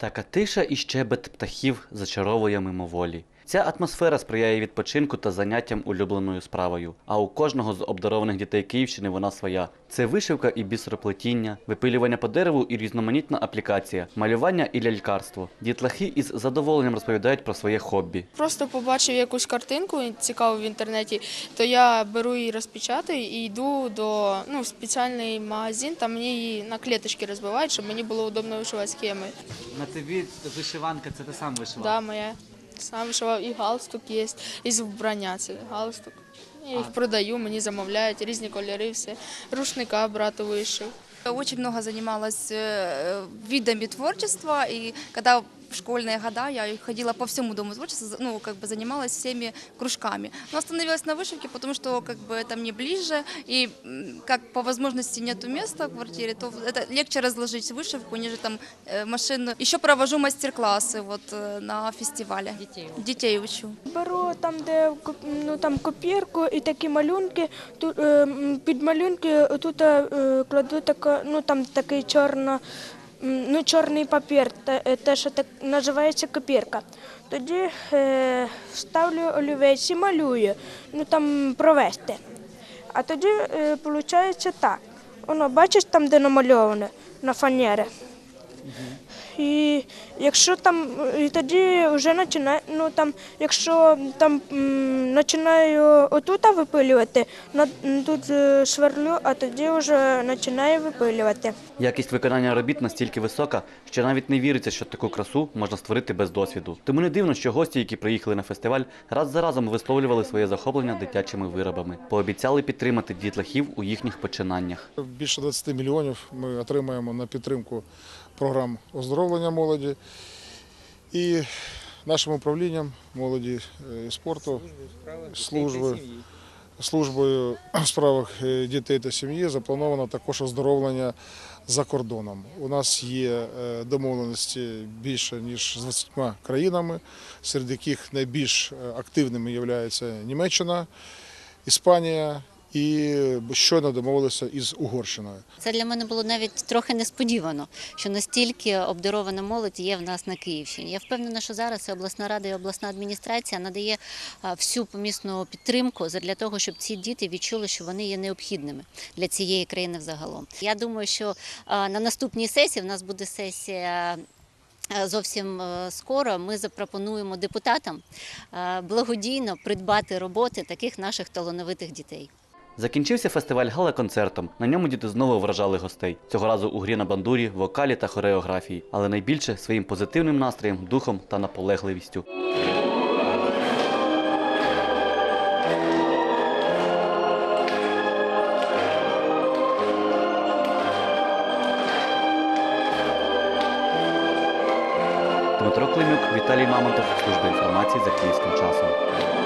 Така тиша і щебет птахів зачаровує мимоволі. Ця атмосфера сприяє відпочинку та заняттям улюбленою справою. А у кожного з обдарованих дітей Київщини вона своя. Це вишивка і бісероплетіння, випилювання по дереву і різноманітна аплікація, малювання і лялькарство. Дітлахи із задоволенням розповідають про своє хобі. Просто побачив якусь картинку цікаву в інтернеті, то я беру її розпечатаю і йду до ну, спеціальний магазин, там мені її на клеточки розбивають, щоб мені було удобно вишивати схеми. На тобі вишиванка, це ти сам вишивав. Да, моя сам що і галстук є, і з вбрання це галстук. Я їх продаю, мені замовляють різні кольори, все. Рушника брату вишив. Очень много занималась э, видами творчества, и когда в школьные года я ходила по всему дому творчества, ну, как бы занималась всеми кружками. Но остановилась на вышивке, потому что как бы это мне ближе, и м, как по возможности нету места в квартире, то это легче разложить вышивку, нежели там э, машину. Еще провожу мастер-классы вот э, на фестивале. Детей. Детей учу. Беру там, де ко- ну, там копірку і такі малюнки. Тут, е, м, під малюнки тут е, кладу така, ну, там такий чорно, м, ну, чорний папір, те, е, те, що так називається копірка. Тоді е, ставлю олівець і малюю, ну там провести. А тоді виходить так. Воно бачиш там, де намальоване на фанері. І якщо там, і тоді вже починаю, ну там, якщо там починаю отут випилювати, на, тут е, сверлю, а тоді вже починаю випилювати. Якість виконання робіт настільки висока, що навіть не віриться, що таку красу можна створити без досвіду. Тому не дивно, що гості, які приїхали на фестиваль, раз за разом висловлювали своє захоплення дитячими виробами, пообіцяли підтримати дітлахів у їхніх починаннях. Більше 20 мільйонів ми отримаємо на підтримку програм оздоровлення молоді. І нашим управлінням молоді е, і спорту, служби, службою у справах е, дітей та сім'ї заплановано також оздоровлення за кордоном. У нас є е, домовленості більше ніж з 20 країнами, серед яких найбільш активними є Німеччина, Іспанія і щойно домовилися із Угорщиною. Це для мене було навіть трохи несподівано, що настільки обдарована молодь є в нас на Київщині. Я впевнена, що зараз обласна рада і обласна адміністрація надає всю помісну підтримку для того, щоб ці діти відчули, що вони є необхідними для цієї країни взагалом. Я думаю, що на наступній сесії в нас буде сесія. Зовсім скоро ми запропонуємо депутатам благодійно придбати роботи таких наших талановитих дітей. Закінчився фестиваль гала-концертом. На ньому діти знову вражали гостей. Цього разу у грі на бандурі, вокалі та хореографії, але найбільше своїм позитивним настроєм, духом та наполегливістю. Дмитро Климюк, Віталій Мамонтов, служба інформації за київським часом.